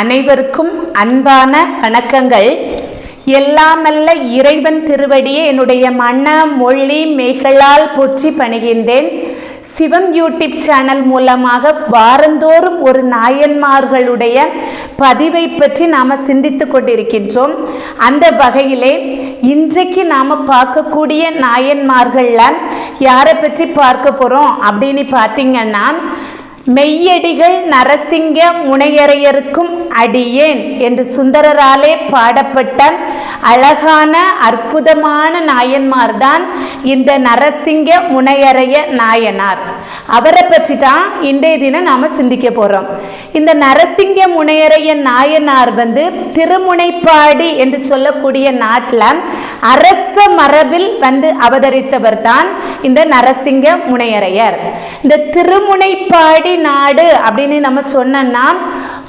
அனைவருக்கும் அன்பான வணக்கங்கள். எல்லாமல்ல இறைவன் திருவடியே என்னுடைய மன மொழி மேகளால் பூச்சி பணிகின்றேன். சிவம் யூடியூப் சேனல் மூலமாக வாரந்தோறும் ஒரு நாயன்மார்களுடைய பதிவை பற்றி நாம் சிந்தித்து கொண்டிருக்கின்றோம். அந்த வகையிலே இன்றைக்கு நாம் பார்க்கக்கூடிய நாயன்மார்களில் யாரை பற்றி பார்க்க போகிறோம் அப்படின்னு பார்த்தீங்கன்னா மெய்யடிகள் நரசிங்க முனையறையருக்கும் அடியேன் என்று சுந்தரராலே பாடப்பட்ட அழகான அற்புதமான நாயன்மார்தான் இந்த நரசிங்க முனையறைய நாயனார். அவரை பற்றி தான் இன்றைய தினம் நாம் சிந்திக்க போகிறோம் இந்த நரசிங்க முனையரைய நாயனார் வந்து திருமுனைப்பாடி என்று சொல்லக்கூடிய நாட்டில் அரச மரபில் வந்து அவதரித்தவர் தான் இந்த நரசிங்க முனையரையர். இந்த திருமுனைப்பாடி நாடு அப்படின்னு நம்ம சொன்னோம்னா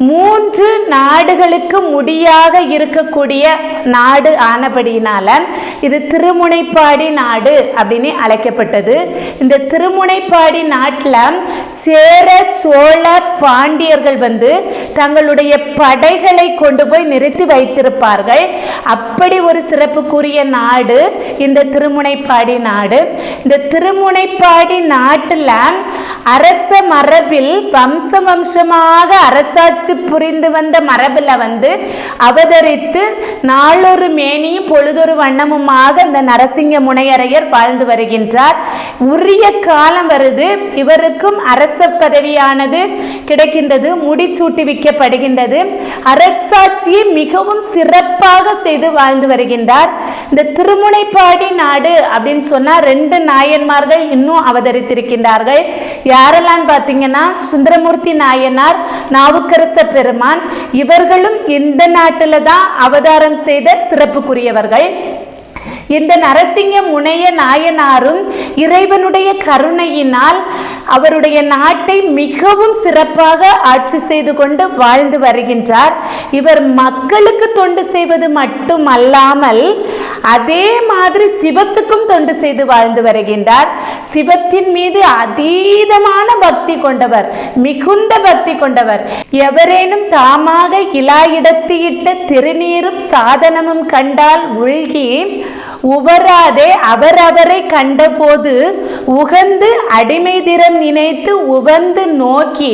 மூன்று நாடுகளுக்கு முடியாக இருக்கக்கூடிய நாடு ஆனபடியினால இது திருமுனைப்பாடி நாடு அப்படின்னு அழைக்கப்பட்டது. இந்த திருமுனைப்பாடி நாட்டில் சேர சோழ பாண்டியர்கள் வந்து தங்களுடைய படைகளை கொண்டு போய் நிறுத்தி வைத்திருப்பார்கள். அப்படி ஒரு சிறப்புக்குரிய நாடு இந்த திருமுனைப்பாடி நாடு. இந்த திருமுனைப்பாடி நாட்டில் அரச மரபில் வம்ச வம்சமாக அரசாட்சி புரிந்து வந்த மரபில் வந்து அவதரித்து நாளொரு மேனியும் பொழுதொரு வண்ணமுமாக இந்த நரசிங்க முனையரையர் வாழ்ந்து வருகின்றார். உரிய காலம் வருது. இவருக்கும் அரச பதவியானது கிடைக்கின்றது. முடிச்சூட்டி வைக்கப்படுகின்றது அரசாட்சியை மிகவும் சிறப்பாக செய்து வாழ்ந்து வருகின்றார். இந்த திருமுனைப்பாடி நாடு அப்படின்னு சொன்னால் ரெண்டு நாயன்மார்கள் இன்னும் அவதரித்திருக்கின்றார்கள். யாரெல்லாம் பார்த்தீங்கன்னா சுந்தரமூர்த்தி நாயனார் நாவுக்கரச பெருமான் இவர்களும் இந்த நாட்டில் தான் அவதாரம் செய்த சிறப்புக்குரியவர்கள். இந்த நரசிங்க முனைய நாயனாரும் இறைவனுடைய கருணையினால் அவருடைய நாட்டை மிகவும் சிறப்பாக ஆட்சி செய்து கொண்டு வாழ்ந்து வருகின்றார். இவர் மக்களுக்கு தொண்டு செய்வது மட்டுமல்லாமல் அதே மாதிரி சிவத்துக்கும் தொண்டு செய்து வாழ்ந்து வருகின்றார். சிவத்தின் மீது அதீதமான பக்தி கொண்டவர் மிகுந்த பக்தி கொண்டவர். எவரேனும் தாமாக இலாயிடத்து இட்ட திருநீரும் சாதனமும் கண்டால் உள்கி உவராதே அவரவரை கண்டபோது உகந்து அடிமை திறம் நினைத்து உவந்து நோக்கி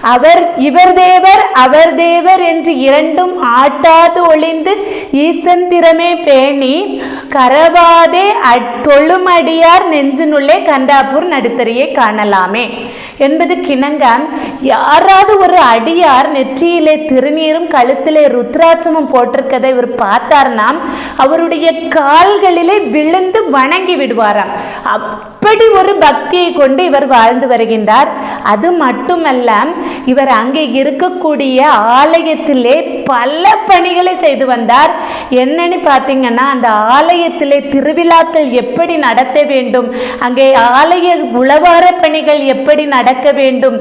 அவர் இவர் தேவர் அவர் தேவர் என்று இரண்டும் ஆட்டாது ஒளிந்து ஈசந்திரமே பேணி கரவாதே தொழுமடியார் நெஞ்சினுள்ளே கண்டாப்பூர் நடுத்தரையே காணலாமே. என்பது கிணங்க யாராவது ஒரு அடியார் நெற்றியிலே திருநீரும் கழுத்திலே ருத்ராட்சமும் போட்டிருக்கதை இவர் பார்த்தார்னா அவருடைய கால்களிலே விழுந்து வணங்கி விடுவாராம். அப்படி ஒரு பக்தியை கொண்டு இவர் வாழ்ந்து வருகின்றார். அது மட்டுமல்ல இவர் அங்கே இருக்கக்கூடிய ஆலயத்திலே பல பணிகளை செய்து வந்தார். என்னன்னு பார்த்தீங்கன்னா அந்த ஆலயத்திலே திருவிழாக்கள் எப்படி நடத்த வேண்டும் அங்கே ஆலய உளவார பணிகள் எப்படி நடக்க வேண்டும்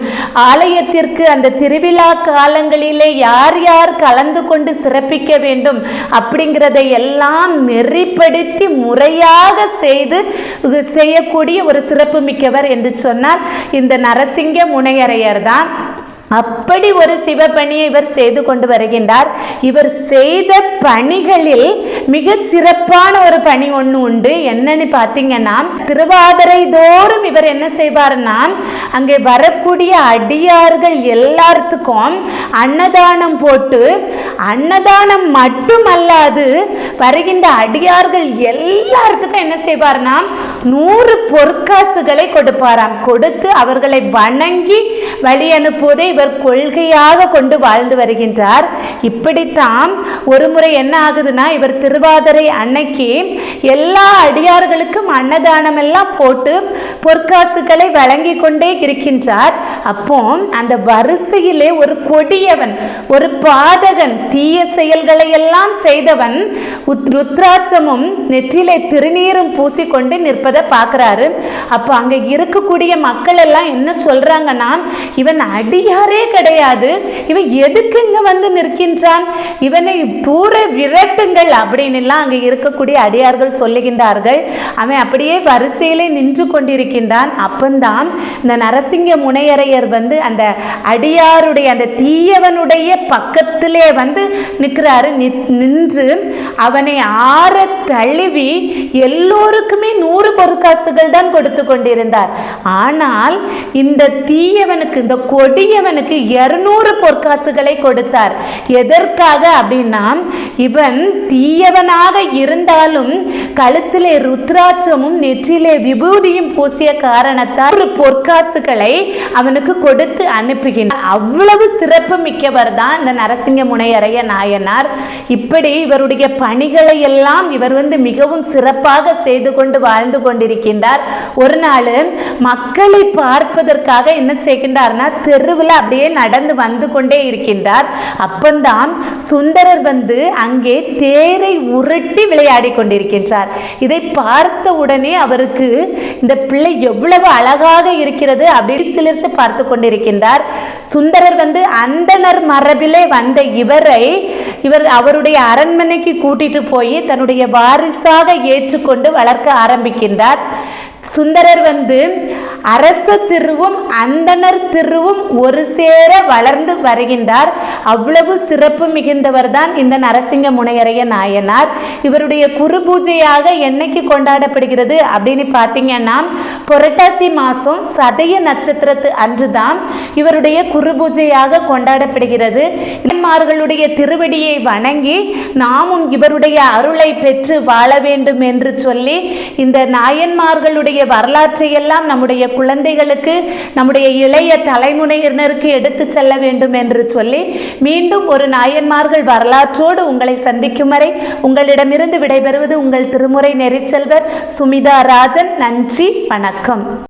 ஆலயத்திற்கு அந்த திருவிழா காலங்களிலே யார் யார் கலந்து கொண்டு சிறப்பிக்க வேண்டும் அப்படிங்கிறதை எல்லாம் நெறிப்படுத்தி முறையாக செய்து செய்யக்கூடிய ஒரு சிறப்பு மிக்கவர் என்று சொன்னால் இந்த நரசிங்க முனையரையர் தான். அப்படி ஒரு சிவபணியை இவர் செய்து கொண்டு வருகின்றார். இவர் செய்த பணிகளில் மிக சிறப்பான ஒரு பணி ஒன்று உண்டு. என்னன்னு பார்த்தீங்கன்னா திருவாதிரை தோறும் இவர் என்ன செய்வார்னா அங்கே வரக்கூடிய அடியார்கள் எல்லாத்துக்கும் அன்னதானம் போட்டு அன்னதானம் மட்டுமல்லாது வருகின்ற அடியார்கள் எல்லாத்துக்கும் என்ன செய்வார்னா நூறு பொற்காசுகளை கொடுப்பாராம். கொடுத்து அவர்களை வணங்கி வழி அனுப்புவதை இவர் இவர் கொள்கையாக கொண்டு வாழ்ந்து வருகின்றார். இப்படித்தான் ஒரு முறை என்ன ஆகுதுன்னா இவர் திருவாதிரை அன்னைக்கு எல்லா அடியார்களுக்கும் அன்னதானம் எல்லாம் போட்டு பொற்காசுகளை வழங்கி கொண்டே இருக்கின்றார். அப்போ அந்த வரிசையிலே ஒரு கொடியவன் ஒரு பாதகன் தீய செயல்களை எல்லாம் செய்தவன் ருத்ராட்சமும் நெற்றிலே திருநீரும் பூசிக்கொண்டு நிற்பதை பார்க்குறாரு. அப்போ அங்கே இருக்கக்கூடிய மக்கள் எல்லாம் என்ன சொல்கிறாங்கன்னா இவன் அடியார் கிடையாது. இவன் எதுக்கு இங்க வந்து நிற்கின்றான்? இவனை தூர விரட்டுங்கள் அப்படின்னு எல்லாம் அங்கே இருக்கக்கூடிய அடியார்கள் சொல்லுகின்றார்கள். அவன் அப்படியே வரிசையிலே நின்று கொண்டிருக்கின்றான். அப்பந்தான் இந்த நரசிங்க முனையரையர் வந்து அந்த அடியாருடைய அந்த தீயவனுடைய பக்கத்திலே வந்து நிற்கிறாரு. நின்று அவனை ஆற தழுவி எல்லோருக்குமே நூறு பொற்காசுகள் தான் கொடுத்து கொண்டிருந்தார். ஆனால் இந்த தீயவனுக்கு இந்த கொடியவனுக்கு இருநூறு பொற்காசுகளை கொடுத்தார். எதற்காக அப்படின்னா இவன் தீயவனாக இருந்தாலும் கழுத்திலே ருத்ராட்சமும் நெற்றிலே விபூதியும் பூசிய காரணத்தால் ஒரு பொற்காசுகளை அவனுக்கு கொடுத்து அனுப்புகின்றார். அவ்வளவு சிறப்பு மிக்கவர் தான் இந்த நரசிங்க முனையறைய நாயனார். இப்படி இவருடைய பணிகளை எல்லாம் இவர் வந்து மிகவும் சிறப்பாக செய்து கொண்டு வாழ்ந்து கொண்டிருக்கின்றார். ஒரு நாள் மக்களை பார்ப்பதற்காக என்ன செய்கின்றார்னா தெருவில் அப்படியே நடந்து வந்து கொண்டே இருக்கின்றார். அப்பந்தான் சுந்தரர் வந்து அங்கே தேரை உருட்டி விளையாடி கொண்டிருக்கின்றார். இதை பார்த்த உடனே அவருக்கு இந்த பிள்ளை எவ்வளவு அழகாக இருக்கிறது அப்படி சிலிர்த்து பார்த்து கொண்டிருக்கின்றார். சுந்தரர் வந்து அந்தனர் மரபிலே வந்த இவரை இவர் அவருடைய அரண்மனைக்கு கூட்டிட்டு போய் தன்னுடைய வாரிசாக ஏற்றுக்கொண்டு வளர்க்க ஆரம்பிக்கின்றார். சுந்தரர் வந்து அரச திருவும் அந்தனர் திருவும் ஒரு சேர வளர்ந்து வருகின்றார். அவ்வளவு சிறப்பு மிகுந்தவர் தான் இந்த நரசிங்க முனையரைய நாயனார். இவருடைய குரு பூஜையாக என்னைக்கு கொண்டாடப்படுகிறது அப்படின்னு பார்த்தீங்கன்னா புரட்டாசி மாதம் சதய நட்சத்திரத்து அன்று தான் இவருடைய குரு பூஜையாக கொண்டாடப்படுகிறது. இளமார்களுடைய திருவடியை வணங்கி நாமும் இவருடைய அருளை பெற்று வாழ வேண்டும் என்று சொல்லி இந்த நாயன்மார்களுடைய வரலாற்றை எல்லாம் நம்முடைய குழந்தைகளுக்கு நம்முடைய இளைய தலைமுறையினருக்கு எடுத்து செல்ல வேண்டும் என்று சொல்லி மீண்டும் ஒரு நாயன்மார்கள் வரலாற்றோடு உங்களை சந்திக்கும் வரை உங்களிடமிருந்து விடைபெறுவது உங்கள் திருமுறை நெறிச்செல்வர் சுமிதா ராஜன். நன்றி வணக்கம்.